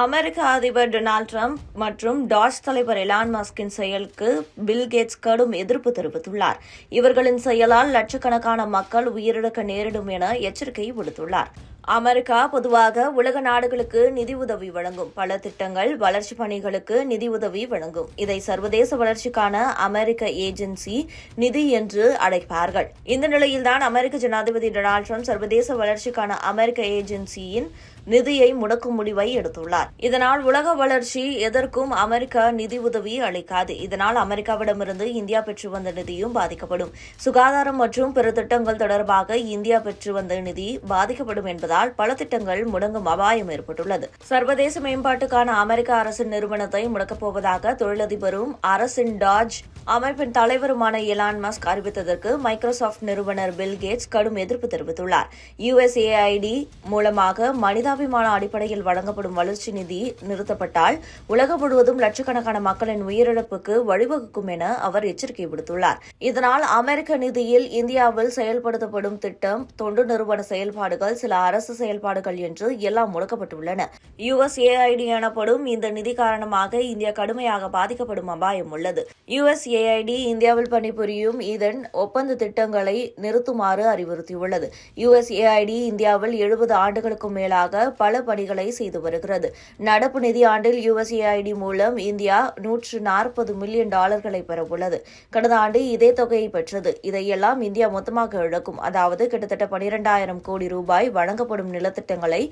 அமெரிக்க அதிபர் Donald Trump மற்றும் டாஜ் தலைவர் எலான் மஸ்கின் செயலுக்கு பில் கேட்ஸ் கடும் எதிர்ப்பு தெரிவித்துள்ளார். இவர்களின் செயலால் லட்சக்கணக்கான மக்கள் உயிரிழக்க நேரிடும் என எச்சரிக்கை விடுத்துள்ளார். அமெரிக்கா பொதுவாக உலக நாடுகளுக்கு நிதி உதவி வழங்கும். பல திட்டங்கள் வளர்ச்சி பணிகளுக்கு நிதி உதவி வழங்கும். இதை சர்வதேச வளர்ச்சிக்கான அமெரிக்க ஏஜென்சி நிதி என்று அழைப்பார்கள். இந்த நிலையில்தான் அமெரிக்க ஜனாதிபதி டொனால்டு ட்ரம்ப் சர்வதேச வளர்ச்சிக்கான அமெரிக்க ஏஜென்சியின் நிதியை முடக்கும் முடிவை எடுத்துள்ளார். இதனால் உலக வளர்ச்சி எதற்கும் அமெரிக்கா நிதி உதவி அளிக்காது. இதனால் அமெரிக்காவிடமிருந்து இந்தியா பெற்று வந்த நிதியும் பாதிக்கப்படும். சுகாதாரம் மற்றும் பிற திட்டங்கள் தொடர்பாக இந்தியா பெற்று வந்த நிதி பாதிக்கப்படும் என்பதால் பல திட்டங்கள் முடங்கும் அபாயம் ஏற்பட்டுள்ளது. சர்வதேச மேம்பாட்டுக்கான அமெரிக்க அரசின் நிறுவனத்தை முடக்கப் போவதாக தொழிலதிபரும் அரசின் டாஜ் அமைப்பின் தலைவருமான எலான் மஸ்க் அறிவித்ததற்கு மைக்ரோசாப்ட் நிறுவனர் பில் கேட்ஸ் கடும் எதிர்ப்பு தெரிவித்துள்ளார். யுஎஸ்ஏஐடி மூலமாக மனிதாபிமான அடிப்படையில் வழங்கப்படும் வளர்ச்சி நிதி நிறுத்தப்பட்டால் உலகம் முழுவதும் லட்சக்கணக்கான மக்களின் உயிரிழப்புக்கு வழிவகுக்கும் என அவர் எச்சரிக்கை விடுத்துள்ளார். இதனால் அமெரிக்க நிதியில் இந்தியாவில் செயல்படுத்தப்படும் திட்டம் தொண்டு நிறுவன செயல்பாடுகள் சில அரசு செயல்பாடுகள் என்று எல்லாம் முடக்கப்பட்டுள்ளன. யுஎஸ்ஏஐடி எனப்படும் இந்த நிதி காரணமாக இந்தியா கடுமையாக பாதிக்கப்படும் அபாயம் உள்ளது. யுஎஸ்ஏஐடி இந்தியாவில் பணிபுரியும் இதன் ஒப்பந்த திட்டங்களை நிறுத்துமாறு அறிவுறுத்தியுள்ளது. யுஎஸ்ஏஐடி இந்தியாவில் எழுபது ஆண்டுகளுக்கும் மேலாக பல பணிகளை செய்து வருகிறது. நடப்பு நிதியாண்டில் யுஎஸ்ஏஐடி மூலம் இந்தியா நூற்று நாற்பது மில்லியன் டாலர்களை பெறவுள்ளது. கடந்த ஆண்டு இதே தொகையை பெற்றது. இதையெல்லாம் இந்தியா மொத்தமாக இழக்கும். அதாவது கிட்டத்தட்ட பனிரெண்டாயிரம் கோடி ரூபாய் வழங்கப்படும் நிலத்திட்டங்களை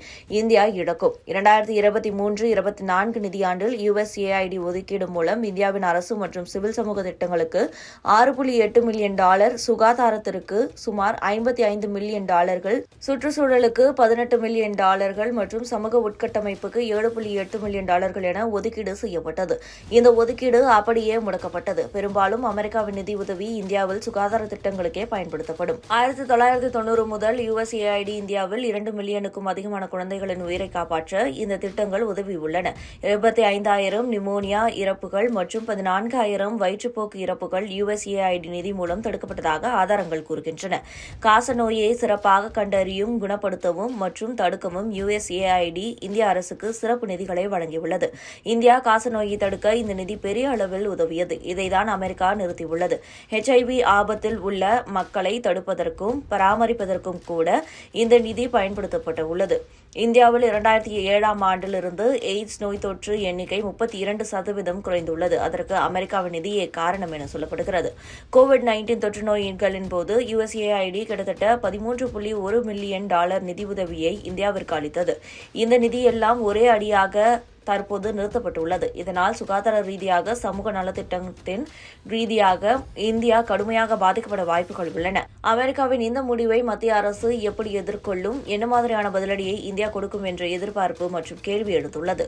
இந்தியா இழக்கும். இரண்டாயிரத்தி இருபத்தி மூன்று இருபத்தி நான்கு நிதியாண்டில் யுஎஸ்ஏஐடி ஒதுக்கீடு மூலம் இந்தியாவின் அரசு மற்றும் சிவில் சமூக திட்டங்களுக்கு ஆறு புள்ளி எட்டு மில்லியன் டாலர் சுகாதாரத்திற்கு சுமார் ஐம்பத்தி ஐந்து மில்லியன் டாலர்கள் சுற்றுச்சூழலுக்கு பதினெட்டு மில்லியன் டாலர்கள் மற்றும் சமூக உட்கட்டமைப்புக்கு ஏழு புள்ளி எட்டு மில்லியன் டாலர்கள் என ஒதுக்கீடு செய்யப்பட்டது. இந்த ஒதுக்கீடு அப்படியே முடக்கப்பட்டது. பெரும்பாலும் அமெரிக்காவின் நிதி உதவி இந்தியாவில் சுகாதார திட்டங்களுக்கே பயன்படுத்தப்படும். ஆயிரத்தி தொள்ளாயிரத்தி தொண்ணூறு முதல் யுஎஸ்ஏஐடி இந்தியாவில் இரண்டு மில்லியனுக்கும் அதிகமான குழந்தைகளின் உயிரை காப்பாற்ற இந்த திட்டங்கள் உதவியுள்ளன. இருபத்தி ஐந்தாயிரம் நிமோனியா இறப்புகள் மற்றும் பதினான்காயிரம் வயிற்றுப்போக்கு இறப்புகள் யுஎஸ்ஏஐடி நிதி மூலம் தடுக்கப்பட்டதாக ஆதாரங்கள் கூறுகின்றன. காச நோயை சிறப்பாக கண்டறியும் குணப்படுத்தவும் மற்றும் தடுக்கவும் யுஎஸ்ஏஐடி இந்திய அரசுக்கு சிறப்பு நிதிகளை வழங்கியுள்ளது. இந்தியா காசநோயை தடுக்க இந்த நிதி பெரிய அளவில் உதவியது. இதைதான் அமெரிக்கா நிறுத்தியுள்ளது. ஹெச்ஐவி ஆபத்தில் உள்ள மக்களை தடுப்பதற்கும் பராமரிப்பதற்கும் கூட இந்த நிதி பயன்படுத்தப்பட்டுள்ளது. இந்தியாவில் இரண்டாயிரத்தி ஏழாம் ஆண்டிலிருந்து எய்ட்ஸ் நோய் தொற்று எண்ணிக்கை முப்பத்தி இரண்டு சதவீதம் குறைந்துள்ளது. அதற்கு அமெரிக்காவின் நிதியே காரணம் என சொல்லப்படுகிறது. கோவிட் நைன்டீன் தொற்று நோய்களின் போது யுஎஸ்ஏஐடி கிட்டத்தட்ட பதிமூன்று புள்ளி ஒரு மில்லியன் டாலர் நிதியுதவியை இந்தியாவிற்கு அளித்தது இந்த நிதியெல்லாம் ஒரே அடியாக தற்போது நிறுத்தப்பட்டுள்ளது. இதனால் சுகாதார ரீதியாக சமூக நலத்திட்டத்தின் ரீதியாக இந்தியா கடுமையாக பாதிக்கப்பட வாய்ப்புகள் உள்ளன. அமெரிக்காவின் இந்த முடிவை மத்திய அரசு எப்படி எதிர்கொள்ளும்? என்ன மாதிரியான பதிலடியை இந்தியா கொடுக்கும் என்ற எதிர்பார்ப்பு மற்றும் கேள்வி எடுத்துள்ளது